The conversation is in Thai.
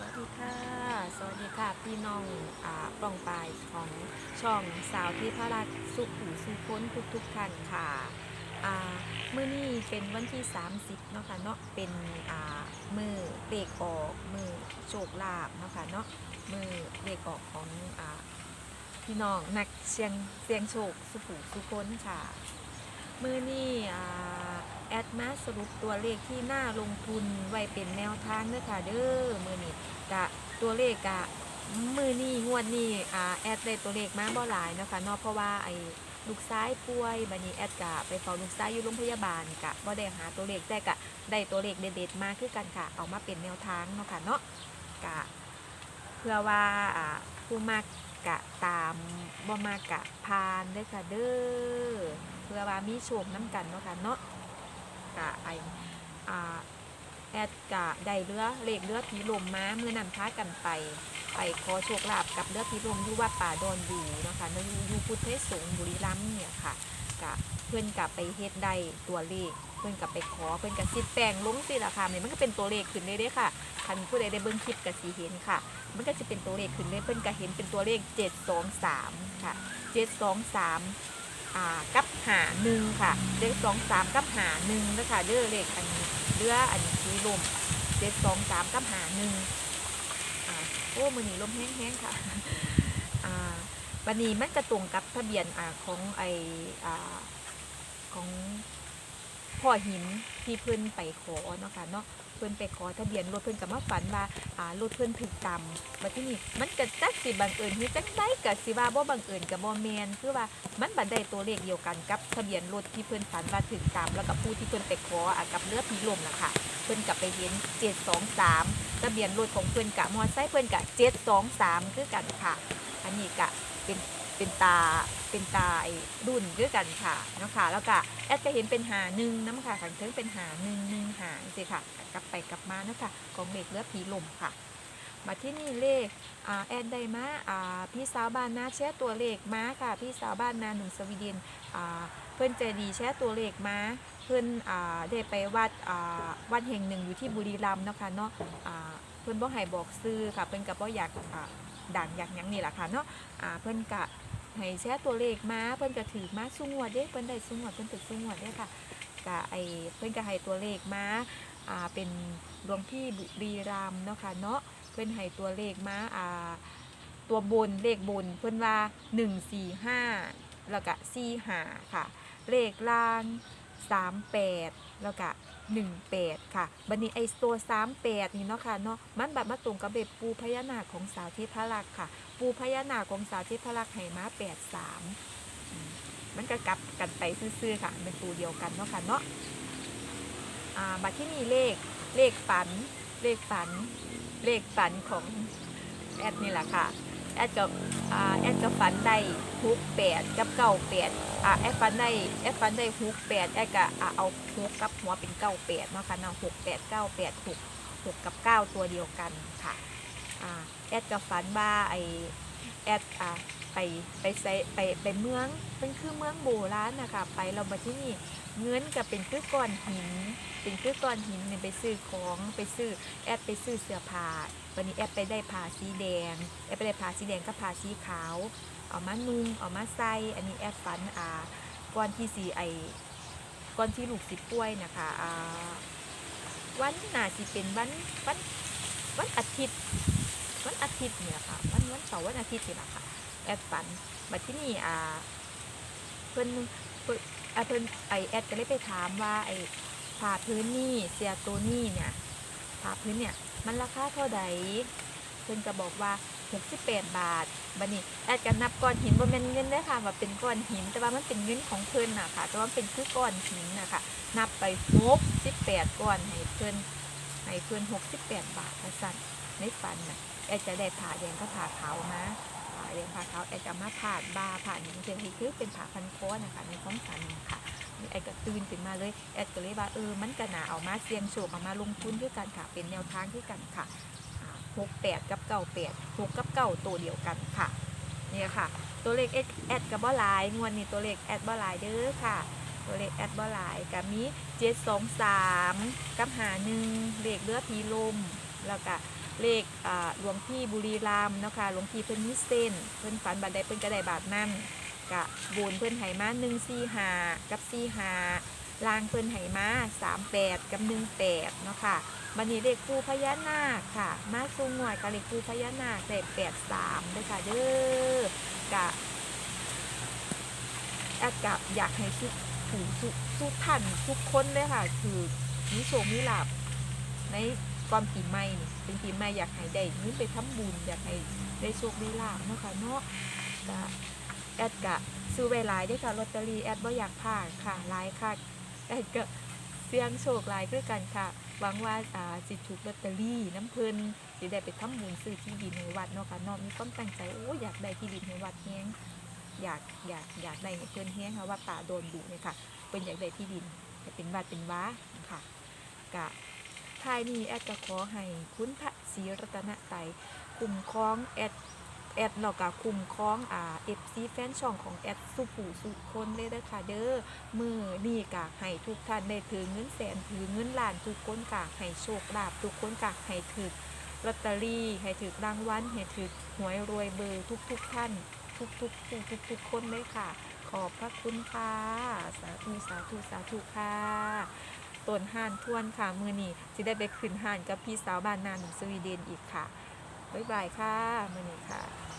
วัสดีค่ะ สวัสดีค่ะพี่น้องอ่าปล่องปลายของช่องสาวที่พระรักสุขหูสุพ้นทุกทุกท่านค่ะอ่ามื่อนี้เป็นวันที่ 30เนาะค่ะเนาะเป็นอ่ามือเลขออกมือโชคลาภเนาะค่ะเนาะมือเลขออกของอ่าพี่น้องนักเสียงเสียงโชคสุขหูสุพ้นค่ะ มือนี้อ่า แอดมาสรุปตัวเลขที่น่าลงทุนไว้เป็นแนวทางเด้อค่ะเด้อมือนี้กะตัวเลขกะมือนี้งวดนี้อ่าแอดได้ตัวเลขมาบ่หลายนะคะเนาะเพราะว่าไอ้ลูกซ้ายป่วยบัดนี้แอดกะไปเฝ้าลูกซ้ายอยู่โรงพยาบาลกะบ่ได้หาตัวเลขแต่กะได้ตัวเลขเด็ดๆมาคือกันค่ะ เอามาเป็นแนวทางเนาะค่ะเนาะกะเพื่อว่าอ่าผู้มากกะตามบ่มากกะพานเด้ค่ะเด้อเพื่อว่ามีโชคน้ำกันเนาะค่ะเนาะ กะไออาแอดกะได้เรือเลขเรือผีลมมาเมื่อนั้นพากันไป ไปขอโชคลาภกับเรือผีลมอยู่วัดป่าดอนดูนะคะเนาะอยู่ยูพุทธสงบุรีรัมย์เนี่ยค่ะกะเพื่อนกลับไปเฮ็ดได้ตัวเลขเพื่อนกลับไปขอเพื่อนกับสิแปลงลงสิละค่ะเนี่ยมันก็เป็นตัวเลขขึ้นเลยเด้ค่ะคันผู้ใดได้เบิ่งคลิปกับสีเห็นค่ะ มันก็จะเป็นตัวเลขขึ้นเลยเพิ่อนก็เห็นเป็นตัวเลข 723 ค่ะ 723 อ่ากับหาหนึ่งค่ะเลข23กับหาหนึ่งนะคะเด้อเลขอันนี้เรืออันนี้คือลม723กับหาหนึ่งอ่าโอ้มือนีลมแห้งๆค่ะอ่าวันนี้มันกระตรงกับทะเบียนอ่าของไออ่าของพ่อหินที่เพิ่นไปขอเนาะค่ะเนาะ เพิ่นไปขอทะเบียนรถเพิ่นก็มาฝันว่าอ่ารถเพิ่นถูกตำบัดที่นี่มันก็จักสิบังเอิญคือจังไดก็สิว่าบ่บังเอิญก็บ่แม่นคือว่ามันบัดได้ตัวเลขเดียวกันกับทะเบียนรถที่เพิ่นฝันว่าถูกตำแล้วก็ผู้ที่เพิ่นไปขออะกับเรือผีลมน่ะค่ะเพิ่นก็ไปเห็น723ทะเบียนรถของเพิ่นกะมอไซค์เพิ่นกะ723คือกันค่ะ อันนี้กะเป็น เป็นตาเป็นตาไอ้รุ่นคือกันค่ะเนาะค่ะแล้วก็แอดก็เห็นเป็นหาหนึ่งน้ำค่ะขังเทิงเป็นหาหนึ่งหนึ่งหาสิค่ะ กลับไปกลับมาเนาะค่ะของเด็กเลือผีลมค่ะมาที่นี่เลขแอดได้มาพี่สาวบ้านนาแชร์ตัวเลขมาค่ะ พี่สาวบ้านนาหนุ่มสวีเดนเพื่อนใจดีแชร์ตัวเลขมาเพื่อนอได้ไปวัดวัดแห่งหนึ่งอยู่ที่บุรีรัมย์นะคะเนาะเพื่อนบ่ให้บอกซื้อค่ะเพื่อนกับบ่อยากอ่างอยากยังนี่แหละค่ะเนาะเพื่อนกะ ให้แชร์ตัวเลขมาเพื่อนก็ถือมาสุ่งวดเด้เพื่อนได้สุ่งวดเพื่อนถือสุ่งวดเด้ค่ะกะไอเพื่อนก็ให้ตัวเลขมาอ่าเป็นหลวงพี่บุรีรัมย์เนาะค่ะเนาะเพื่อนให้ตัวเลขมาอ่าตัวบนเลขบนเพื่อนว่า1 4 5แล้วก็4 5ค่ะ เลขล่าง 38 แล้วก็18 ค่ะ บันนี้ไอ้ตัว 38 นี่เนาะค่ะเนาะ มันแบบมาตรงกับเบ็บปูพญานาคของสาวเทพรักษ์ค่ะ ปูพญานาคของสาวเทพรักษ์ห้มา83มมันก็กลับกันไปซื่อๆค่ะ เป็นตัวเดียวกันเนาะค่ะเนาะบัตรที่นี่เลข เลขฝัน เลขฝัน เลขฝันของแอดนี่แหละค่ะ แอดกับอ่าแอดกับฝันได้ฮุกแปดกับเก้าแปดอ่าแอดฝันได้แอดฝันได้ฮุกแปดแอดก็อ่าเอาฮุกกับหัวเป็นเก้าแปดเนาะค่ะเนาะหกแปดเก้าแปดหกหกกับเก้าตัวเดียวกันค่ะอ่าแอดกับฝันว่าไอแอดอ่าไปไปใส่ไปไปเมืองเป็นคือเมืองโบราณนะคะไปเรามาที่นี่ เงินก็เป็นคือก้อนหิน เป็นคือก้อนหินเนี่ยไปซื้อของไปซื้อแอดไปซื้อเสื้อผ้าวันนี้แอดไปได้ผ้าสีแดง แอดไปได้ผ้าสีแดงกับผ้าสีขาวเอามานุ่งเอามาใส่อันนี้แอดฝันอ่าก่อนที่สีไอก่อนที่ลูกสิป่วยนะคะอ่าวันน่าสิเป็นวันวันวันอาทิตย์วันอาทิตย์เนี่ยค่ะวันวันเสาร์วันอาทิตย์นี่แหละค่ะแอดฝันมาที่นี่อ่าเพิ่น เพิ่นอ่าเพิ่นไอแอดก็เลยไปถามว่าไอผ่าพื้นนี่เสียตัวนี่เนี่ยผ่าพื้นเนี่ยมันราคาเท่าใดเพิ่นก็บอกว่า68บาทบัดนี้แอดก็นับก้อนหินบ่แม่นเงินเด้ค่ะว่าเป็นก้อนหิน แต่ว่ามันเป็นเงินของเพิ่นน่ะค่ะ แต่ว่าเป็นคือก้อนหินน่ะค่ะ นับไป68ก้อนให้เพิ่นให้เพิ่น68 บาทว่าซั่นในฝันน่ะแอดจะได้ผ่าแดงก็ผ่าขาวมา ผ่าแดงผ่าขาวแอดจะมาผ่านบาผ่าหนึ่งเช่นที่คือเป็นผ่าพันคอนะคะในความฝันค่ะแอดก็ตื่นขึ้นมาเลยแอดก็เลยว่าเออมันก็น่าเอามาเสี่ยงโชคเอามาลงทุนด้วยกันค่ะ เป็นแนวทางด้วยกันค่ะหกแปดกับเก้าแปดหกกับเก้าตัวเดียวกันค่ะเนี่ยค่ะ ตัวเลขแอดแอกับบ่หลายงวดนี้ตัวเลขแอดบ่หลายเด้อค่ะตัวเลขแอดบ่หลายกับมีเจ็ดสองสามกับหาหนึ่งเลขเลือผีลมแล้วก็ เลขหลวงพี่บุรีรัมย์นะคะหลวงพี่เพิ่นมีเส้นเพิ่นฝันบัดใดเพิ่นก็ไดบาทนั่นกะบูนเพิ่นไหมา145กับ45ลางเพิ่นไหมา38กับ18เนาะค่ะบัดนี้เลขปูพญานาคค่ะ มาสูงหน่วยกับเลขปูพญานาคได้83เด้อค่ะเด้อกะแอดกะอยากให้ทุกผู้ทุกทุท่านทุกคนเลยค่ะ คือมีโชคมีลาภใน ก่อนปีใหม่นี่เป็นปีใหม่อยากให้ได้เงินไปทำบุญอยากให้ได้โชคได้ลาภเนาะค่ะเนาะกะแอดกะซื้อไว้หลายเด้ค่ะลอตเตอรี่แอดบ่อยากพลาดค่ะหลายค่ะแอดก็เสี่ยงโชคหลายด้วยกันค่ะหวังว่าอ่าสิถูกลอตเตอรี่น้ำเพลินสิได้ไปทำบุญซื้อที่ดินให้วัดเนาะค่ะเนาะมีความตั้งใจโอ้อยากได้ที่ดินให้วัดแฮงอยากอยากอยากได้เพิ่นแฮงค่ะว่าป่าโดนดุเนี่ยค่ะเพิ่นอยากได้ที่ดินให้เป็นวัดเป็นว้าค่ะกะ ท้ายนี้แอดก็ขอให้คุณพระศรีรัตนไตยคุ้มครองแอดแอดเนาะก็คุ้มครองอ่า FC แฟนช่องของแอดสุผู้สุคนเลยเด้อค่ะเด้อมือนี่กะให้ทุกท่านได้ถือเงินแสนถือเงินล้านทุกคนกะให้โชคลาภทุกคนกะให้ถือลอตเตอรี่ให้ถือรางวัลให้ถือหวยรวยเบอร์ทุกทุกๆท่าน ทุกทุกทุกทุกทุกคนเลยค่ะ ขอบพระคุณค่ะ สาธุสาธุสาธุค่ะ ต้นห่านทวนค่ะ มือนี่จะได้ไปขึ้นห่านกับพี่สาวบ้านนาหนุ่มสวีเดนอีกค่ะ บ๊ายบายค่ะ มือนี้ค่ะ